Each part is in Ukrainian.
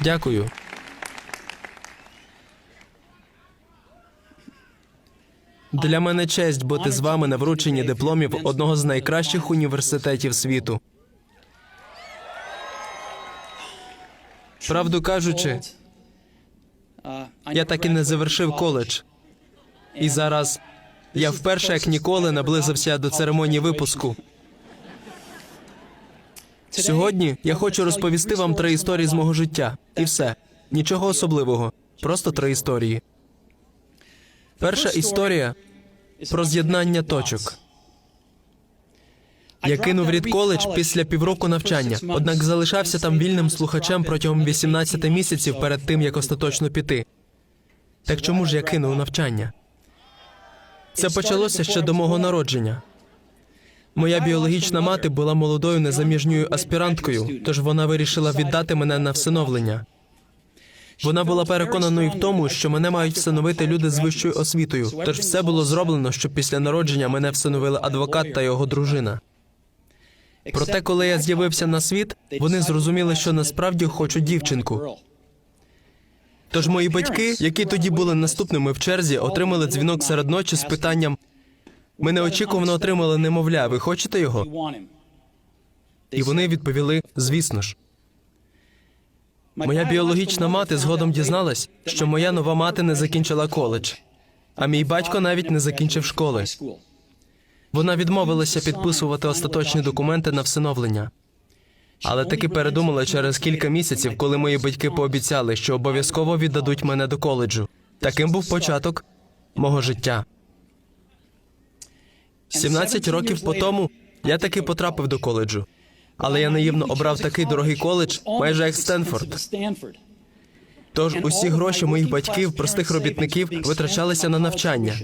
Дякую. Для мене честь бути з вами на врученні дипломів одного з найкращих університетів світу. Правду кажучи, я так і не завершив коледж. І зараз я вперше як ніколи наблизився до церемонії випуску. Сьогодні я хочу розповісти вам три історії з мого життя. І все. Нічого особливого. Просто три історії. Перша історія про з'єднання точок. Я кинув рід коледж після півроку навчання, однак залишався там вільним слухачем протягом 18 місяців перед тим, як остаточно піти. Так чому ж я кинув навчання? Це почалося ще до мого народження. Моя біологічна мати була молодою незаміжньою аспіранткою, тож вона вирішила віддати мене на всиновлення. Вона була переконаною в тому, що мене мають всиновити люди з вищою освітою. Тож все було зроблено, щоб після народження мене всиновили адвокат та його дружина. Проте, коли я з'явився на світ, вони зрозуміли, що насправді хочу дівчинку. Тож мої батьки, які тоді були наступними в черзі, отримали дзвінок серед ночі з питанням: ми неочікувано отримали немовля. Ви хочете його? І вони відповіли: звісно ж. Моя біологічна мати згодом дізналась, що моя нова мати не закінчила коледж, а мій батько навіть не закінчив школи. Вона відмовилася підписувати остаточні документи на всиновлення. Але таки передумала через кілька місяців, коли мої батьки пообіцяли, що обов'язково віддадуть мене до коледжу. Таким був початок мого життя. 17 років по тому я таки потрапив до коледжу. Але я наївно обрав такий дорогий коледж, майже як Стенфорд. Тож усі гроші моїх батьків, простих робітників, витрачалися на навчання.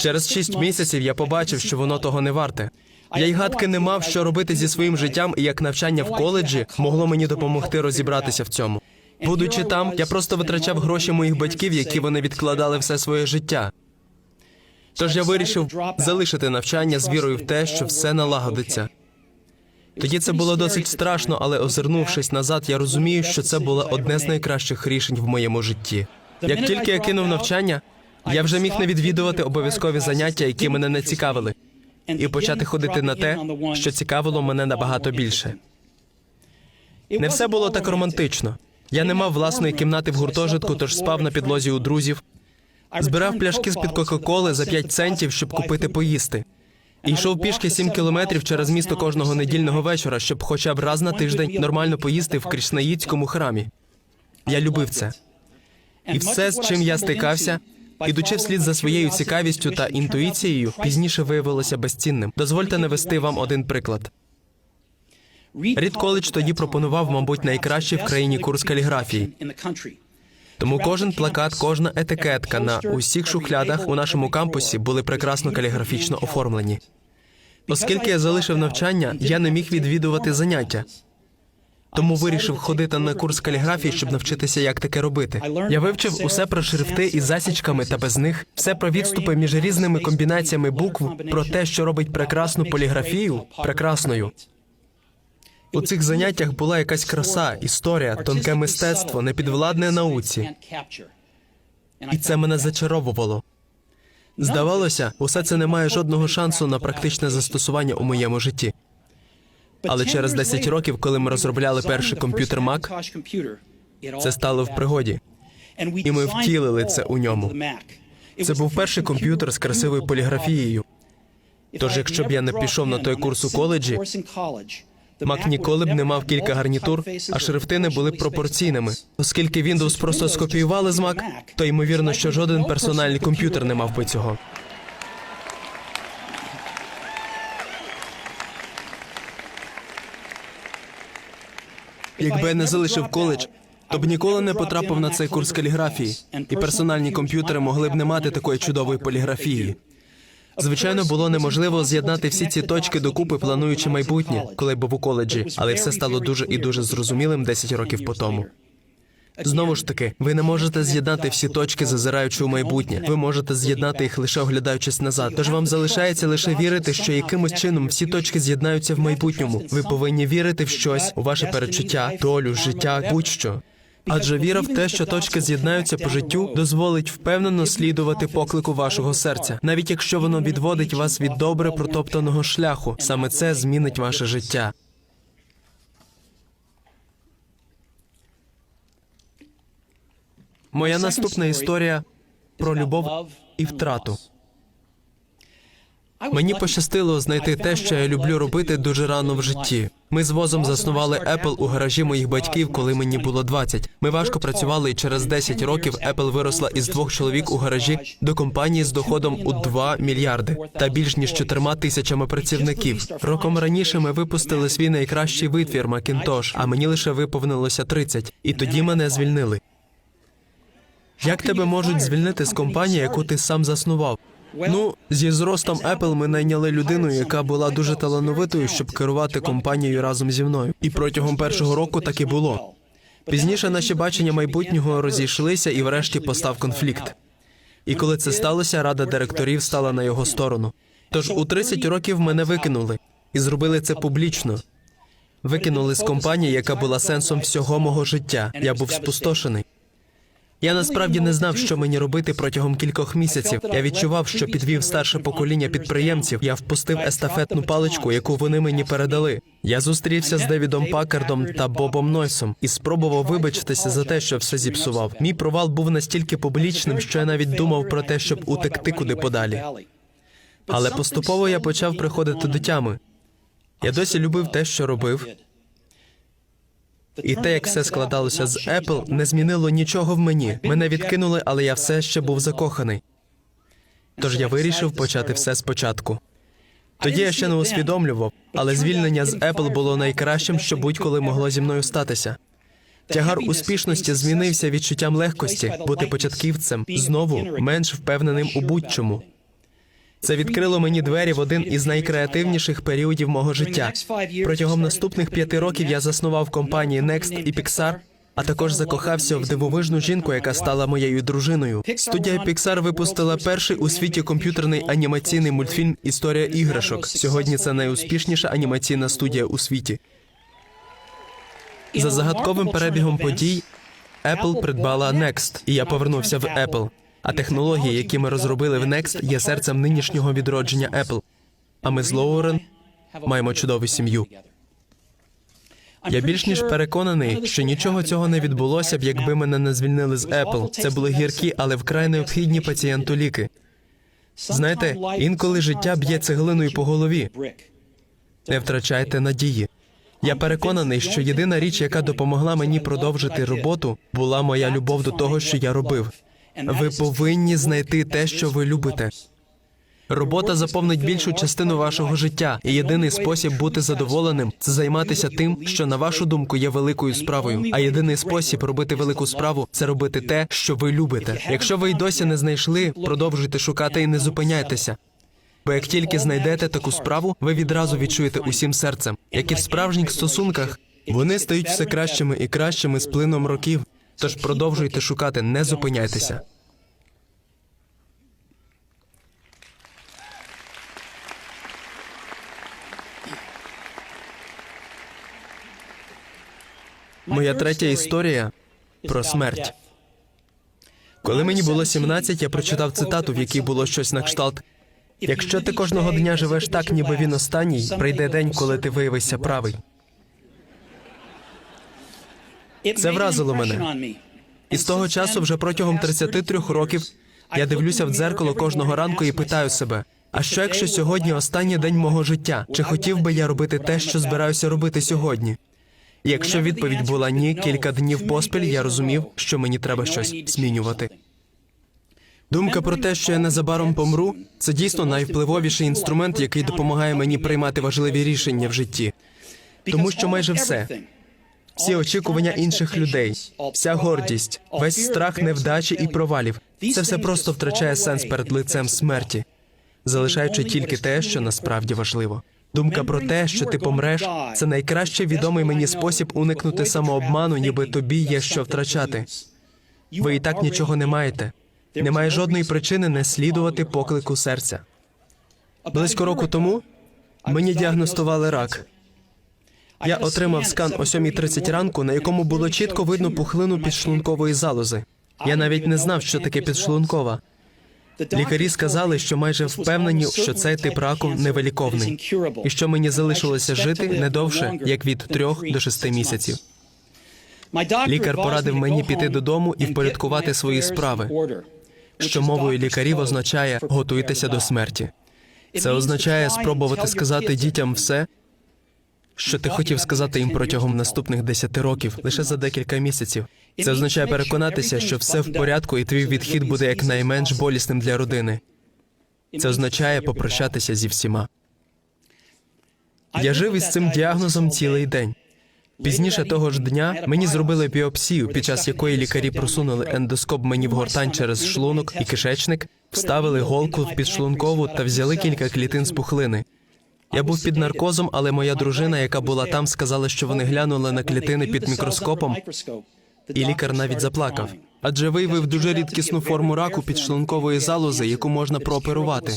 Через шість місяців я побачив, що воно того не варте. Я й гадки не мав, що робити зі своїм життям, і як навчання в коледжі могло мені допомогти розібратися в цьому. Будучи там, я просто витрачав гроші моїх батьків, які вони відкладали все своє життя. Тож я вирішив залишити навчання з вірою в те, що все налагодиться. Тоді це було досить страшно, але озирнувшись назад, я розумію, що це було одне з найкращих рішень в моєму житті. Як тільки я кинув навчання, я вже міг не відвідувати обов'язкові заняття, які мене не цікавили, і почати ходити на те, що цікавило мене набагато більше. Не все було так романтично. Я не мав власної кімнати в гуртожитку, тож спав на підлозі у друзів. Збирав пляшки з під Кока-Коли за 5 центів, щоб купити поїсти. І йшов пішки 7 кілометрів через місто кожного недільного вечора, щоб хоча б раз на тиждень нормально поїсти в Кришнаїцькому храмі. Я любив це. І все, з чим я стикався, ідучи вслід за своєю цікавістю та інтуїцією, пізніше виявилося безцінним. Дозвольте навести вам один приклад. Рід коледж тоді пропонував, мабуть, найкращий в країні курс каліграфії. Тому кожен плакат, кожна етикетка на усіх шухлядах у нашому кампусі були прекрасно каліграфічно оформлені. Оскільки я залишив навчання, я не міг відвідувати заняття. Тому вирішив ходити на курс каліграфії, щоб навчитися, як таке робити. Я вивчив усе про шрифти із засічками та без них, все про відступи між різними комбінаціями букв, про те, що робить прекрасну поліграфію прекрасною. У цих заняттях була якась краса, історія, тонке мистецтво, непідвладне науці, і це мене зачаровувало. Здавалося, усе це не має жодного шансу на практичне застосування у моєму житті. Але через 10 років, коли ми розробляли перший комп'ютер Mac, це стало в пригоді. і ми втілили це у ньому. Це був перший комп'ютер з красивою поліграфією. Тож, якщо б я не пішов на той курс у коледжі, Mac ніколи б не мав кілька гарнітур, а шрифти не були пропорційними. Оскільки Windows просто скопіювали з Mac, то ймовірно, що жоден персональний комп'ютер не мав би цього. Якби я не залишив коледж, то б ніколи не потрапив на цей курс каліграфії, і персональні комп'ютери могли б не мати такої чудової поліграфії. Звичайно, було неможливо з'єднати всі ці точки докупи, плануючи майбутнє, коли був у коледжі, але все стало дуже і дуже зрозумілим 10 років по тому. Знову ж таки, ви не можете з'єднати всі точки, зазираючи у майбутнє. Ви можете з'єднати їх лише оглядаючись назад. Тож вам залишається лише вірити, що якимось чином всі точки з'єднаються в майбутньому. Ви повинні вірити в щось, у ваше перечуття, долю, життя, будь-що. Адже віра в те, що точки з'єднаються по життю, дозволить впевнено слідувати поклику вашого серця, навіть якщо воно відводить вас від добре протоптаного шляху. Саме це змінить ваше життя. Моя наступна історія про любов і втрату. Мені пощастило знайти те, що я люблю робити дуже рано в житті. Ми з возом заснували Apple у гаражі моїх батьків, коли мені було 20. Ми важко працювали, і через 10 років Apple виросла із двох чоловік у гаражі до компанії з доходом у 2 мільярди та більш ніж чотирма тисячами працівників. Роком раніше ми випустили свій найкращий витвір Macintosh, а мені лише виповнилося 30. І тоді мене звільнили. Як тебе можуть звільнити з компанії, яку ти сам заснував? Ну, зі зростом Apple ми найняли людину, яка була дуже талановитою, щоб керувати компанією разом зі мною. І протягом першого року так і було. Пізніше наші бачення майбутнього розійшлися, і врешті постав конфлікт. І коли це сталося, рада директорів стала на його сторону. Тож у 30 років мене викинули і зробили це публічно. Викинули з компанії, яка була сенсом всього мого життя. Я був спустошений. Я насправді не знав, що мені робити протягом кількох місяців. Я відчував, що підвів старше покоління підприємців. Я впустив естафетну паличку, яку вони мені передали. Я зустрівся з Девідом Паккардом та Бобом Нойсом і спробував вибачитися за те, що все зіпсував. Мій провал був настільки публічним, що я навіть думав про те, щоб утекти куди подалі. Але поступово я почав приходити до тями. Я досі любив те, що робив, і те, як все складалося з Apple, не змінило нічого в мені. Мене відкинули, але я все ще був закоханий. Тож я вирішив почати все спочатку. Тоді я ще не усвідомлював, але звільнення з Apple було найкращим, що будь-коли могло зі мною статися. Тягар успішності змінився відчуттям легкості, бути початківцем, знову менш впевненим у будь-чому. Це відкрило мені двері в один із найкреативніших періодів мого життя. Протягом наступних п'яти років я заснував компанії Next і Pixar, а також закохався в дивовижну жінку, яка стала моєю дружиною. Студія Pixar випустила перший у світі комп'ютерний анімаційний мультфільм Історія іграшок. Сьогодні це найуспішніша анімаційна студія у світі. За загадковим перебігом подій Apple придбала Next, і я повернувся в Apple. А технології, які ми розробили в Next, є серцем нинішнього відродження Apple. А ми з Лоурен маємо чудову сім'ю. Я більш ніж переконаний, що нічого цього не відбулося б, якби мене не звільнили з Apple. Це були гіркі, але вкрай необхідні пацієнту ліки. Знаєте, інколи життя б'є цеглиною по голові. Не втрачайте надії. Я переконаний, що єдина річ, яка допомогла мені продовжити роботу, була моя любов до того, що я робив. Ви повинні знайти те, що ви любите. Робота заповнить більшу частину вашого життя, і єдиний спосіб бути задоволеним це займатися тим, що на вашу думку є великою справою. А єдиний спосіб робити велику справу це робити те, що ви любите. Якщо ви й досі не знайшли, продовжуйте шукати і не зупиняйтеся. Бо як тільки знайдете таку справу, ви відразу відчуєте усім серцем, як і в справжніх стосунках, вони стають все кращими і кращими з плином років. Тож продовжуйте шукати, не зупиняйтеся. Моя третя історія про смерть. Коли мені було 17, я прочитав цитату, в якій було щось на кшталт. Якщо ти кожного дня живеш так, ніби він останній, прийде день, коли ти виявишся правий. Це вразило мене. І з того часу, вже протягом 33 років, я дивлюся в дзеркало кожного ранку і питаю себе: а що якщо сьогодні останній день мого життя? Чи хотів би я робити те, що збираюся робити сьогодні? Якщо відповідь була ні, кілька днів поспіль я розумів, що мені треба щось змінювати. Думка про те, що я незабаром помру, це дійсно найвпливовіший інструмент, який допомагає мені приймати важливі рішення в житті. Тому що майже все. Всі очікування інших людей, вся гордість, весь страх невдачі і провалів це все просто втрачає сенс перед лицем смерті, залишаючи тільки те, що насправді важливо. Думка про те, що ти помреш, це найкраще відомий мені спосіб уникнути самообману, ніби тобі є що втрачати. Ви і так нічого не маєте. Немає жодної причини не слідувати поклику серця. Близько року тому мені діагностували рак. Я отримав скан о 7.30 ранку, на якому було чітко видно пухлину підшлункової залози. Я навіть не знав, що таке підшлункова. Лікарі сказали, що майже впевнені, що цей тип раку невиліковний, і що мені залишилося жити не довше, як від трьох до шести місяців. Лікар порадив мені піти додому і впорядкувати свої справи, Що мовою лікарів означає готуйтеся до смерті. Це означає спробувати сказати дітям все, що ти хотів сказати їм протягом наступних десяти років, лише за декілька місяців. Це означає переконатися, що все в порядку, і твій відхід буде якнайменш болісним для родини. Це означає попрощатися зі всіма. Я жив із цим діагнозом цілий день. Пізніше того ж дня мені зробили біопсію, під час якої лікарі просунули ендоскоп мені в гортань через шлунок і кишечник, вставили голку в підшлункову та взяли кілька клітин з пухлини. Я був під наркозом, але моя дружина, яка була там, сказала, що вони глянули на клітини під мікроскопом, і лікар навіть заплакав. Адже виявив дуже рідкісну форму раку підшлункової залози, яку можна прооперувати.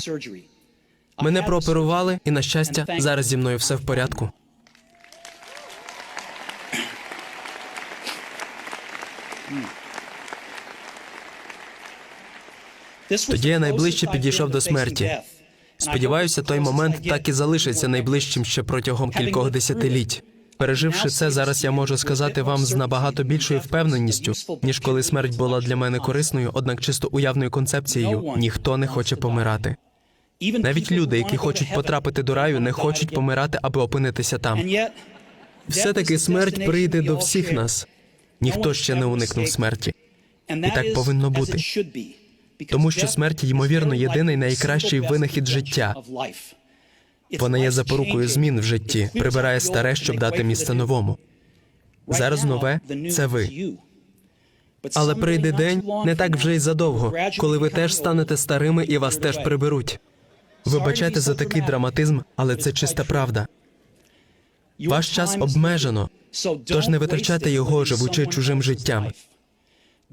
Мене прооперували, і на щастя, зараз зі мною все в порядку. Тоді я найближче підійшов до смерті. Сподіваюся, той момент так і залишиться найближчим ще протягом кількох десятиліть. Переживши це, зараз я можу сказати вам з набагато більшою впевненістю, ніж коли смерть була для мене корисною, однак чисто уявною концепцією ніхто не хоче помирати. Навіть люди, які хочуть потрапити до раю, не хочуть помирати, аби опинитися там. Все таки смерть прийде до всіх нас. Ніхто ще не уникнув смерті. І так повинно бути. Тому що смерть, ймовірно, єдиний найкращий винахід життя. Вона є запорукою змін в житті, прибирає старе, щоб дати місце новому. Зараз нове це ви. Але прийде день не так вже й задовго, коли ви теж станете старими і вас теж приберуть. Вибачайте за такий драматизм, але це чиста правда. Ваш час обмежено, тож не витрачайте його, живучи чужим життям.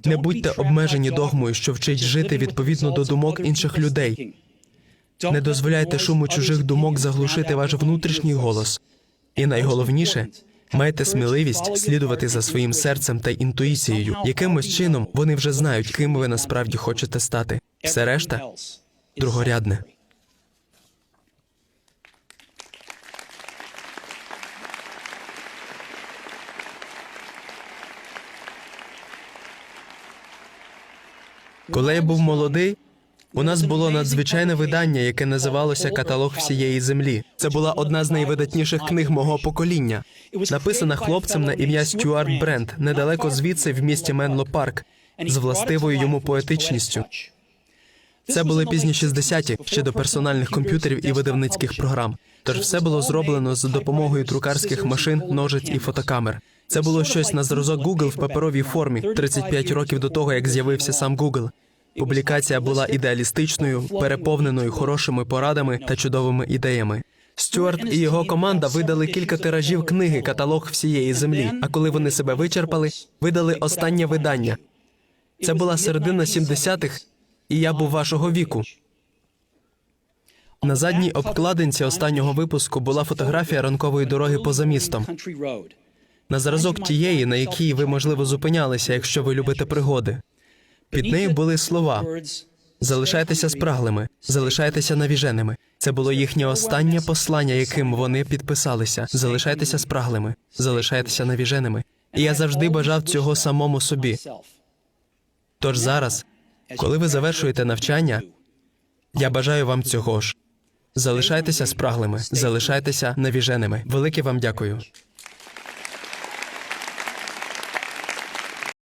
Не будьте обмежені догмою, що вчить жити відповідно до думок інших людей. Не дозволяйте шуму чужих думок заглушити ваш внутрішній голос. І найголовніше, майте сміливість слідувати за своїм серцем та інтуїцією. Якимось чином вони вже знають, ким ви насправді хочете стати. Все решта другорядне. Коли я був молодий, у нас було надзвичайне видання, яке називалося Каталог всієї землі. Це була одна з найвидатніших книг мого покоління, написана хлопцем на ім'я Стюарт Брент, недалеко звідси в місті Менло Парк, з властивою йому поетичністю. Це були пізні 60-ті, ще до персональних комп'ютерів і видавницьких програм. Тож все було зроблено за допомогою друкарських машин, ножиць і фотокамер. Це було щось на зразок Google в паперовій формі 35 років до того, як з'явився сам Google. Публікація була ідеалістичною, переповненою хорошими порадами та чудовими ідеями. Стюарт і його команда видали кілька тиражів книги Каталог всієї землі. А коли вони себе вичерпали, видали останнє видання. Це була середина 70-х, і я був вашого віку. На задній обкладинці останнього випуску була фотографія ранкової дороги поза містом. На зразок тієї, на якій ви, можливо, зупинялися, якщо ви любите пригоди. Під нею були слова залишайтеся спраглими, залишайтеся навіженими. Це було їхнє останнє послання, яким вони підписалися. Залишайтеся спраглими, залишайтеся навіженими. І я завжди бажав цього самому собі. Тож зараз, коли ви завершуєте навчання, я бажаю вам цього ж. Залишайтеся спраглими, залишайтеся навіженими. Велике вам дякую.